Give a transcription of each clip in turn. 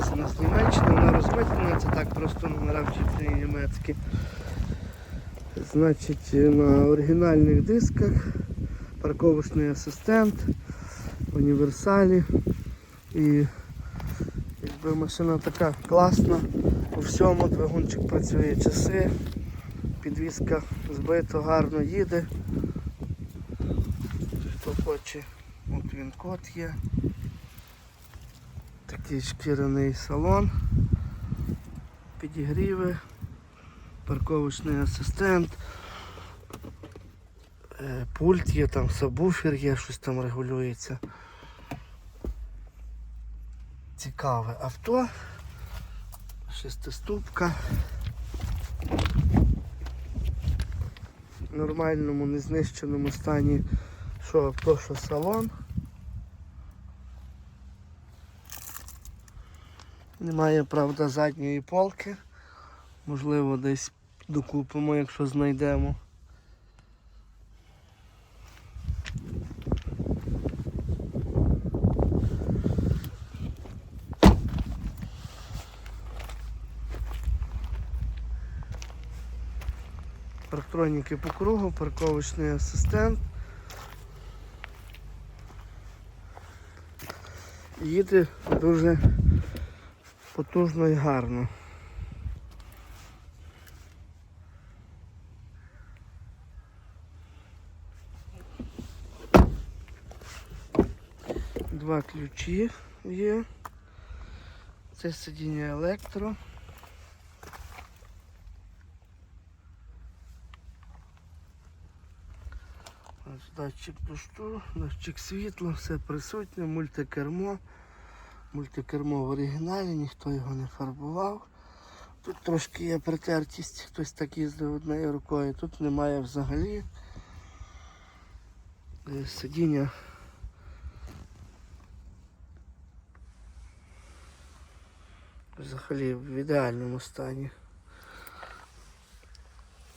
привезена з Німеччини, вона розмитнена, це так просто номера вчителі німецькі. Значить, на оригінальних дисках парковочний асистент, універсалі. І якби машина така класна, у всьому двигунчик працює часи, підвізка збито, гарно їде. Хто хоче, от він код є. Такий шкіряний салон, підігріви, парковочний асистент, е, пульт є, там сабвуфер є, щось там регулюється. Цікаве авто, шестиступка. В нормальному, незнищеному стані, що авто, що салон. Немає, правда, задньої полки. Можливо, десь докупимо, якщо знайдемо. Парктроніки по кругу, парковочний асистент. Їде дуже потужно і гарно. Два ключі є. Це сидіння електро. Датчик дощу, датчик світла, все присутнє, мультикермо. Мультикермо в оригіналі, ніхто його не фарбував. Тут трошки є притертість, хтось так їздив однією рукою, тут немає взагалі. Е, Сидіння. Взагалі в ідеальному стані.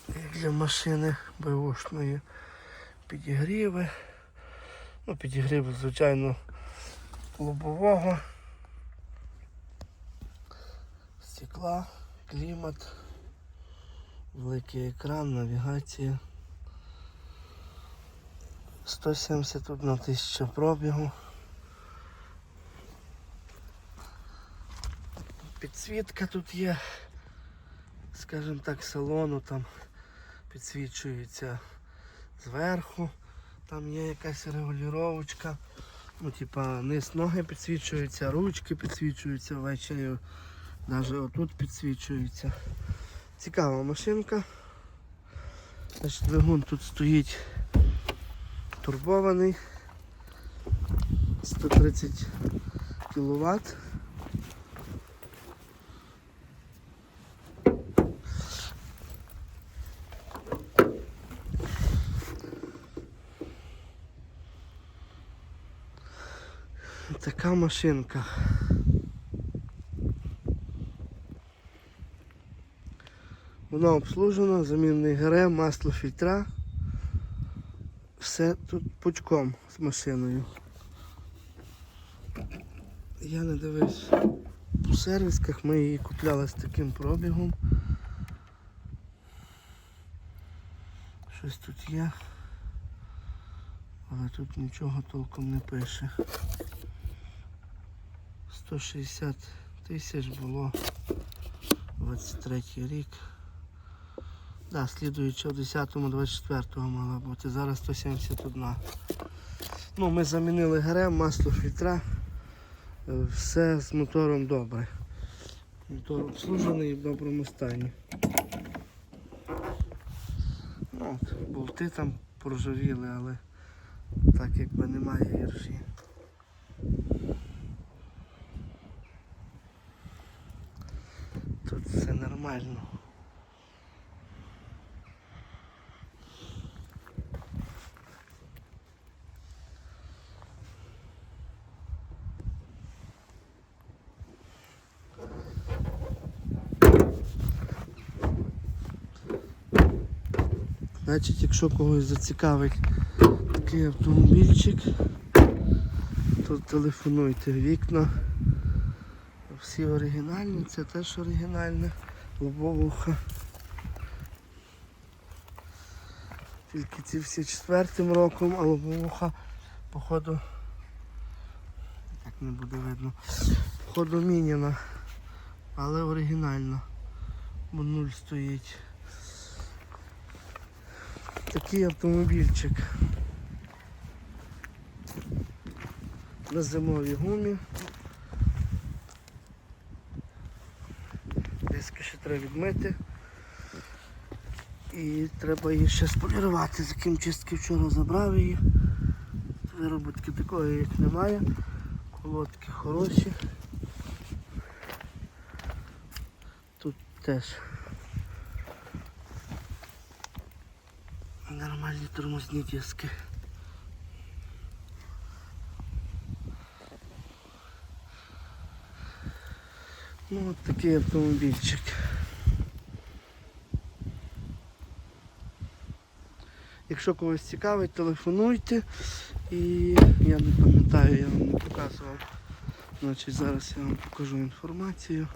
Як для машини беушної підігріви. Ну, підігріви, звичайно, лобового. Стекла, клімат, великий екран, навігація. 171 тисяча пробігу. Підсвітка тут є, скажімо так, салону там підсвічується зверху. Там є якась регулювачка. Ну, типа, низ ноги підсвічуються, ручки підсвічуються ввечері. Навіть отут підсвічується. Цікава машинка. Значить, двигун тут стоїть турбований. 130 кВт. Така машинка. Вона обслужена, замінний ГРМ, масло фільтра. Все тут пучком з машиною. Я не дивився по сервісках, ми її купляли з таким пробігом. Щось тут є. Але тут нічого толком не пише. 160 тисяч було 23 рік. Да, слідуючи в 10-му, 24-го мала бути. Зараз 171. Ну, ми замінили ГРМ, масло фільтра. Е, Все з мотором добре. Мотор обслужений в доброму стані. Ну, от, болти там проржавіли, але так якби немає іржі. Тут все нормально. Значить, якщо когось зацікавить такий автомобільчик, то телефонуйте вікна. всі оригінальні, це теж оригінальне. Лобовуха. Тільки ці всі четвертим роком, а лобовуха, походу, так не буде видно, походу міняна, але оригінальна, бо нуль стоїть. Такий автомобільчик. На зимовій гумі. Диски ще треба відмити. І треба її ще сполірувати. За ким чистки вчора забрав її. Виробітки такої як немає. Колодки хороші. Тут теж нормальні тормозні диски. Ну от такий автомобільчик. Якщо когось цікавить, телефонуйте. І я не пам'ятаю, я вам не показував. Значить зараз я вам покажу інформацію.